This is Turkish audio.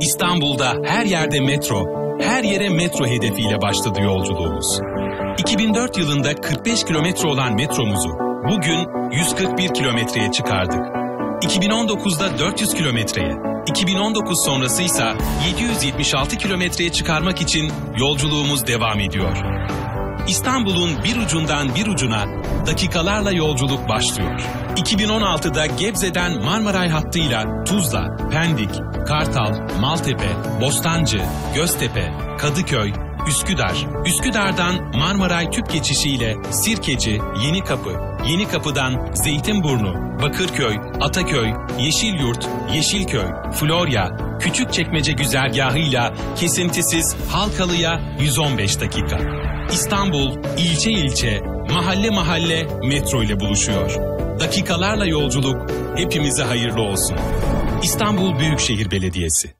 İstanbul'da her yerde metro, her yere metro hedefiyle başladı yolculuğumuz. 2004 yılında 45 kilometre olan metromuzu bugün 141 kilometreye çıkardık. 2019'da 400 kilometreye, 2019 sonrası ise 776 kilometreye çıkarmak için yolculuğumuz devam ediyor. İstanbul'un bir ucundan bir ucuna dakikalarla yolculuk başlıyor. 2016'da Gebze'den Marmaray hattıyla Tuzla, Pendik, Kartal, Maltepe, Bostancı, Göztepe, Kadıköy, Üsküdar, Üsküdar'dan Marmaray tüp geçişiyle Sirkeci, Yenikapı, Yenikapı'dan Zeytinburnu, Bakırköy, Ataköy, Yeşilyurt, Yeşilköy, Florya, Küçükçekmece güzergahıyla kesintisiz Halkalı'ya 115 dakika. İstanbul ilçe ilçe, mahalle mahalle metro ile buluşuyor. Dakikalarla yolculuk hepimize hayırlı olsun. İstanbul Büyükşehir Belediyesi